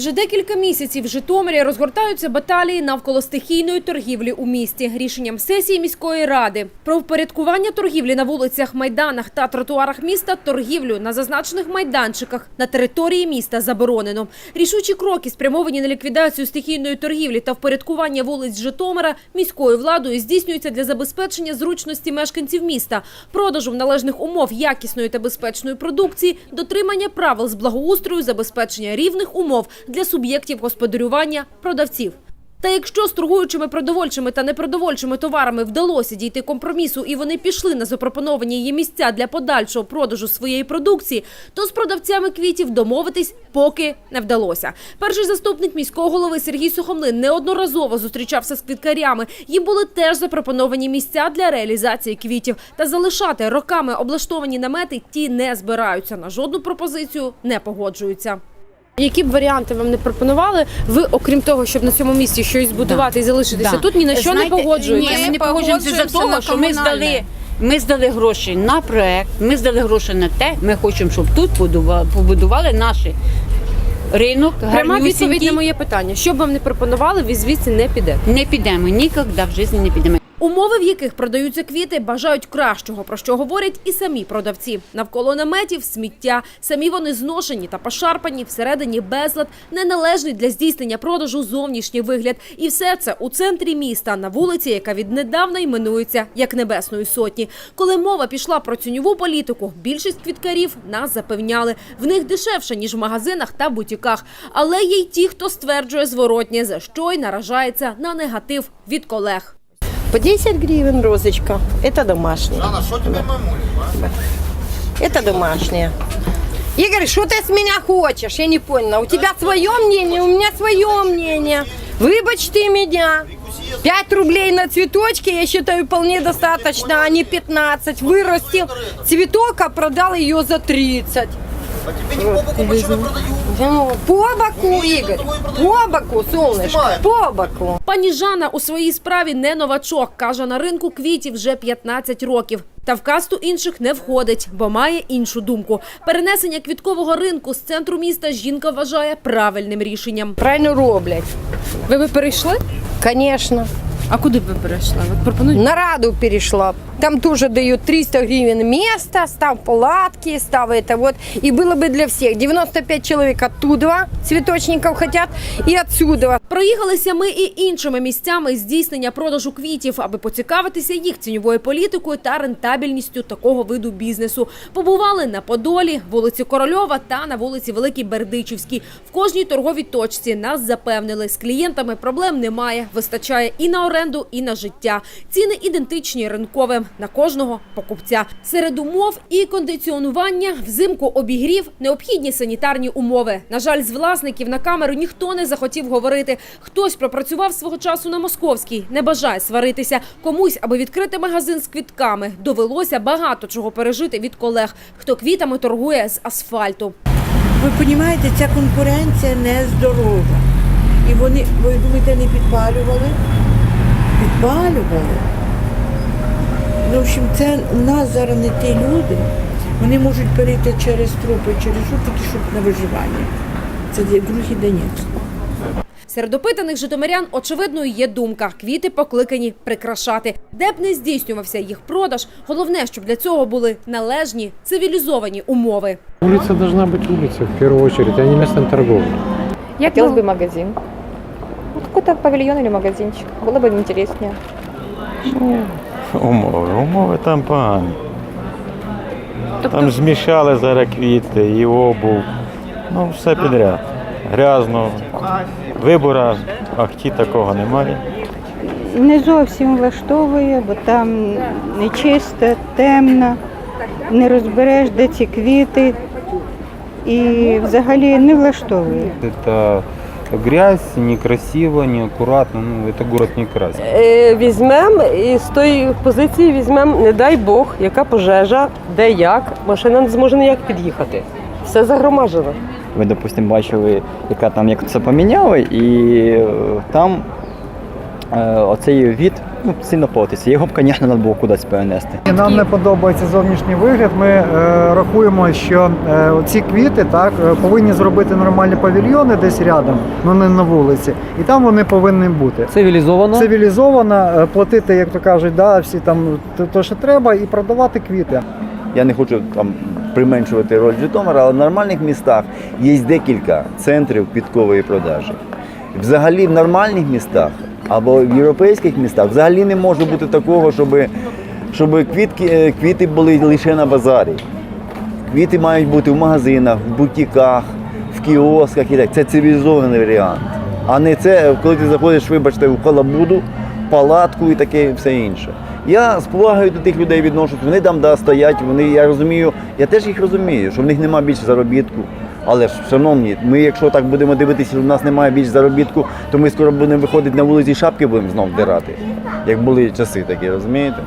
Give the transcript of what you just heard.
Вже декілька місяців в Житомирі розгортаються баталії навколо стихійної торгівлі у місті. Рішенням сесії міської ради про впорядкування торгівлі на вулицях, майданах та тротуарах міста торгівлю на зазначених майданчиках на території міста заборонено. Рішучі кроки, спрямовані на ліквідацію стихійної торгівлі та впорядкування вулиць Житомира міською владою здійснюються для забезпечення зручності мешканців міста, продажу в належних умов якісної та безпечної продукції, дотримання правил з благоустрою, забезпечення рівних умов для суб'єктів господарювання продавців. Та якщо з торгуючими продовольчими та непродовольчими товарами вдалося дійти компромісу і вони пішли на запропоновані її місця для подальшого продажу своєї продукції, то з продавцями квітів домовитись поки не вдалося. Перший заступник міського голови Сергій Сухомлин неодноразово зустрічався з квіткарями. Їм були теж запропоновані місця для реалізації квітів. Та залишати роками облаштовані намети ті не збираються. На жодну пропозицію не погоджуються. Які б варіанти вам не пропонували, ви, окрім того, щоб на цьому місці щось збудувати і залишитися Да. тут, ні на що Знаєте, не погоджуєтеся? Ні, ми не погоджуємося за погоджуємося того, що ми здали, ми здали гроші на проект, ми здали гроші на те. Ми хочемо, щоб тут побудували, побудували наш ринок. Пряма відповідь гарнюсінький. на моє питання. Що б вам не пропонували, ви звідси не підете. Не підемо, ніколи в житті не підемо. Умови, в яких продаються квіти, бажають кращого, про що говорять і самі продавці. Навколо наметів сміття. Самі вони зношені та пошарпані, всередині безлад, неналежний для здійснення продажу зовнішній вигляд. І все це у центрі міста, на вулиці, яка віднедавна іменується як Небесної Сотні. Коли мова пішла про ціньову політику, більшість квіткарів нас запевняли. В них дешевше, ніж в магазинах та бутіках. Але є й ті, хто стверджує зворотнє, за що й наражається на негатив від колег. По 10 гривен розочка. Это домашняя. Жанна, що тебе мамулі? Это домашняя. Игорь, что ты с меня хочешь? Я не поняла. У тебя свое мнение, у меня свое мнение. Выбачьте меня. 5 рублей на цветочки, я считаю, вполне достаточно, а не 15. Вырастил цветок, а продал ее за 30. А тебе не по боку почему продаю? Ну, по боку, Игорь. По боку, солнышко. По боку. Пані Жанна у своїй справі не новачок. Каже, на ринку квітів вже 15 років. Та в касту інших не входить, бо має іншу думку. Перенесення квіткового ринку з центру міста жінка вважає правильним рішенням. Правильно роблять. Ви би перейшли? Конечно. А куди б ви перейшли? От пропонують. На Раду перешла. Там тоже дают 300 гривен место, став палатки, став это вот. И было бы для всех. 95 человек оттуда цветочников хотят и отсюда. Проїхалися ми і іншими місцями здійснення продажу квітів, аби поцікавитися їх ціньовою політикою та рентабельністю такого виду бізнесу. Побували на Подолі, вулиці Корольова та на вулиці Великій Бердичівській. В кожній торговій точці нас запевнили, з клієнтами проблем немає. Вистачає і на оренду, і на життя. Ціни ідентичні ринковим на кожного покупця. Серед умов і кондиціонування, взимку обігрів, необхідні санітарні умови. На жаль, з власників на камеру ніхто не захотів говорити. Хтось пропрацював свого часу на московській, не бажає сваритися. Комусь, аби відкрити магазин з квітками, довелося багато чого пережити від колег, хто квітами торгує з асфальту. Ви розумієте, ця конкуренція не здорова. І вони, ви думаєте, не підпалювали? Підпалювали. Ну, в общем, це у нас зараз не ті люди. Вони можуть перейти через трупи, через тільки щоб на виживання. Це другий Донець. Серед опитаних житомирян очевидною є думка. Квіти покликані прикрашати. Де б не здійснювався їх продаж, головне, щоб для цього були належні цивілізовані умови. Улица должна быть улицей в первую очередь, а не местом торговли. Хотелось бы магазин. Ну, какой-то павильон или магазинчик. Было бы интереснее. Умови. Умови там погані. Там змішали зараз квіти і обув. Ну, все підряд. Грязно. Вибора ахті такого немає. Не зовсім влаштовує, бо там нечисто, темно, не розбереш, де ці квіти. І взагалі не влаштовує. Это грязь, некрасиво, неаккуратно. Ну, это город не красит. Е, Візьмемо і з тої позиції візьмемо, не дай Бог, яка пожежа, де як, машина не зможе ніяк під'їхати. Все загромаджено. Ви, допустимо, бачили, яка там як це поміняли, і е, там е, оцей від ну, сильно портиться. Його б, звісно, треба було кудись перенести. Нам не подобається зовнішній вигляд. Ми е, рахуємо, що е, ці квіти так е, повинні зробити нормальні павільйони десь рядом, ну не на вулиці, і там вони повинні бути. Цивілізовано. Цивілізовано, платити, як то кажуть, да, всі там те, то, що треба, і продавати квіти. Я не хочу там применшувати роль Житомира, але в нормальних містах є декілька центрів квіткової продажі. Взагалі в нормальних містах або в європейських містах взагалі не може бути такого, щоб, щоб квітки, е, квіти були лише на базарі. Квіти мають бути в магазинах, в бутіках, в кіосках і так. Це цивілізований варіант. А не це, коли ти заходиш, вибачте, в халабуду, палатку і таке все інше. Я з повагою до тих людей відношусь, вони там да, стоять, вони, я розумію, я теж їх розумію, що в них немає більше заробітку. Але ж, шановні, ми якщо так будемо дивитися, що в нас немає більш заробітку, то ми скоро будемо виходити на вулиці шапки будемо знов вдирати, як були часи такі, розумієте?